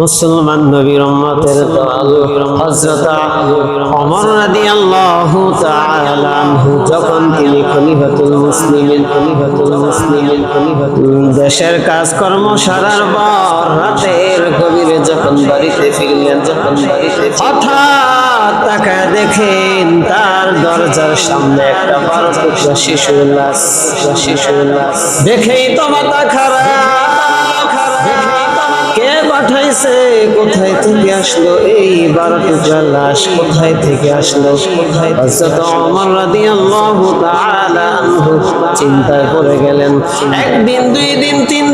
মুসলমান নবীর উম্মতের হযরত ওমর রাদিয়াল্লাহু তাআলা যখন তিনি খলিফাতুল মুসলিমিন খলিফাতুল মুসলিমিন খলিফাতুল দেশের কাজকর্ম সারার পর রাতের গভীরে যখন বাড়িতে ফিরলেন যখন বাড়িতে হঠাৎ তাকায় দেখেন তার দরজার সামনে একটা বারো টুকরা শিশুর লাশ শিশুর লাশ। দেখেই তো মাথা খারাপ। পাঠাইছে, কোথায় থেকে আসলো এই বারো টুকরা লাশ কোথায় থেকে আসলো? কোথায় চিন্তায় পড়ে গেলেন। একদিন, দুই দিন, তিন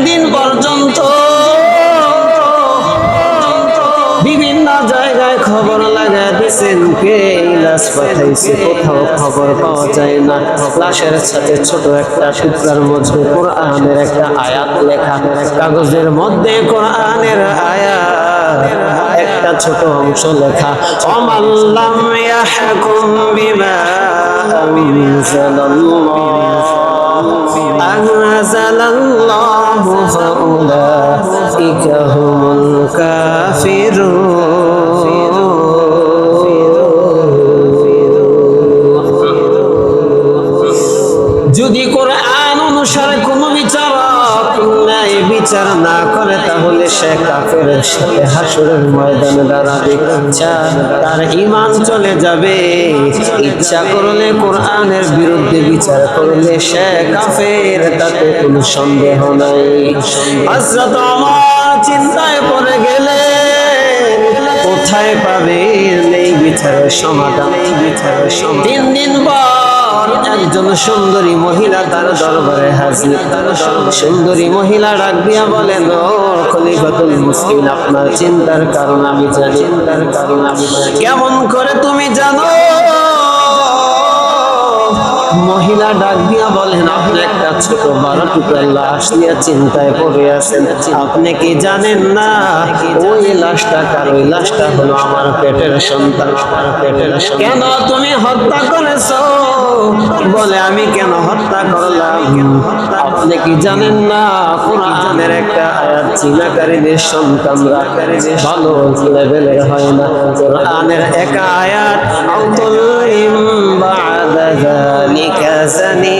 লাগা দিছেন কে এই লাশ পাঠাইছে কোথাও খবর পাওয়া যায় না লাশের সাথে ছোট একটা টুকরার মধ্যে কোরআনের একটা আয়াত লেখা কাগজের মধ্যে কোরআনের আয়াত একটা ছোট অংশ লেখা অমাল্লাম ইয়াহকুম বিমা আনজালাল্লাহ أنزل الله فأولئك هم الكافرون যদি কোরআন অনুসারে কোনো বিচারক ন্যায় বিচার না করে, তাহলে সে কাফের সাথে হাসুরের ময়দানে দাঁড়াবে। ইচ্ছা তার ইমান চলে যাবে। ইচ্ছা করলে কোরআনের বিরুদ্ধে বিচার করলে সে কাফের, তাতে কোনো সন্দেহ নাই। হযরত ওমর চিন্তায় পড়ে গেলে, কোথায় পাবে? এই বিচারের সমাধান বিচারের সমাধান। তিন দিন পর একজন সুন্দরী মহিলা তার দরবারে হাজির। সুন্দরী মহিলা ডাক দিয়া বলেন খলিফাতুল মুসলিম আপনার চিন্তার কারণ আমি জানি। চিন্তার কারণ আমি কেমন করে তুমি জানো? মহিলা ডাক দিয়া বলেন, আপনি একটা ছোট বারো টুকরা লাশ নিয়ে চিন্তায় পড়ে আছেন। আপনি কি জানেন না? ওই লাশটা কার? ওই লাশটা হলো আমার পেটের সন্তান, আমার পেটের। কেন তুমি হত্যা করেছ? বলে, আমি কেন আপনি কি জানেন না? কোরআনের একটা আয়াত চিনাকারীদের সন্তানরা ভালো লেভেলের হয় না। কোরআনের এক আয়াত আউতুল্লিম বাদা যালিকা জিনাকারিনীর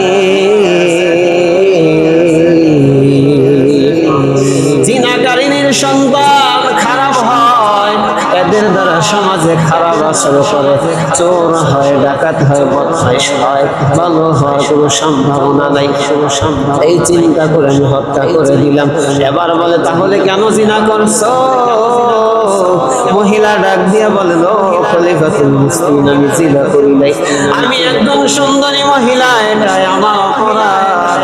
দ্বারা সমাজে খারাপ আচরণ করে, চোর হয়, ডাকাত হয়, বদমাইশ হয়, ভালো হওয়ার কোনো সম্ভাবনা নাই। কোনো সম্ভাবনা এই চিন্তা করে আমি হত্যা করে দিলাম। এবার বলে, তাহলে কেন জিনা করছ? মহিলা ডাক দিয়া খলিফাতুল আমি জিনা করি নাই। আমি একদম সুন্দরী মহিলা এটাই আমার অপরাধ।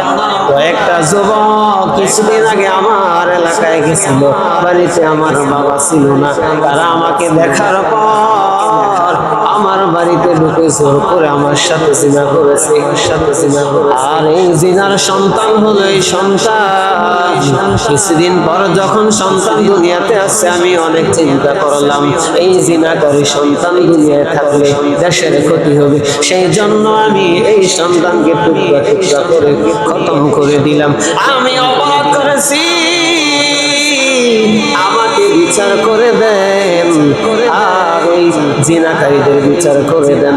কয়েকটা যুবক কিছুদিন আগে আমার এলাকায় গেছিল। বাড়িতে আমার বাবা ছিল না। তারা আমাকে দেখার পর আমার বাড়িতে ঢুকে জোর করে আমার সাথে জিনা করেছে আমার সাথে জিনা করেছে। আর এই জিনার সন্তান হলো এই সন্তান। কিছুদিন পর যখন সন্তান দুনিয়াতে আসছে আমি অনেক চিন্তা করলাম এই জিনাকারী সন্তান দুনিয়ায় থাকলে দেশের ক্ষতি হবে। সেই জন্য আমি এই সন্তানকে টুকরা টুকরা করে খতম করে দিলাম। আমি অপরাধ করেছি। আমাকে বিচার করে জিনাকারীদের বিচার করে দেন।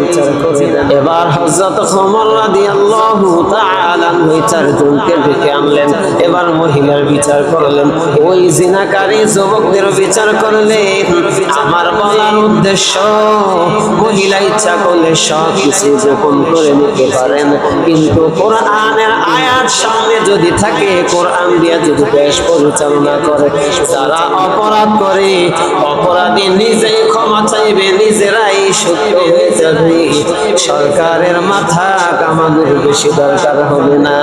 বিচার করে দেন এবার হজরত ওমর রাদিয়াল্লাহু তাআলা চারজনকে ডেকে আনলেন। এবার মহিলার বিচার করলেন। ওই জিনাকারী যুবকদের বিচার করলেন। আমার বলার উদ্দেশ্য মহিলা ইচ্ছা করলে সব কিছু গোপন করে নিতে পারেন। কিন্তু কোরআনের আয়াত সামনে যদি থাকে, কোরআন দিয়া যদি দেশ পরিচালনা করে যারা অপরাধ করে। অপরাধী নিজেই ক্ষমা চাইবে, নিজেরাই সত্য হয়ে যাবে। সরকারের মাথা আমাদের বেশি দরকার হবে না।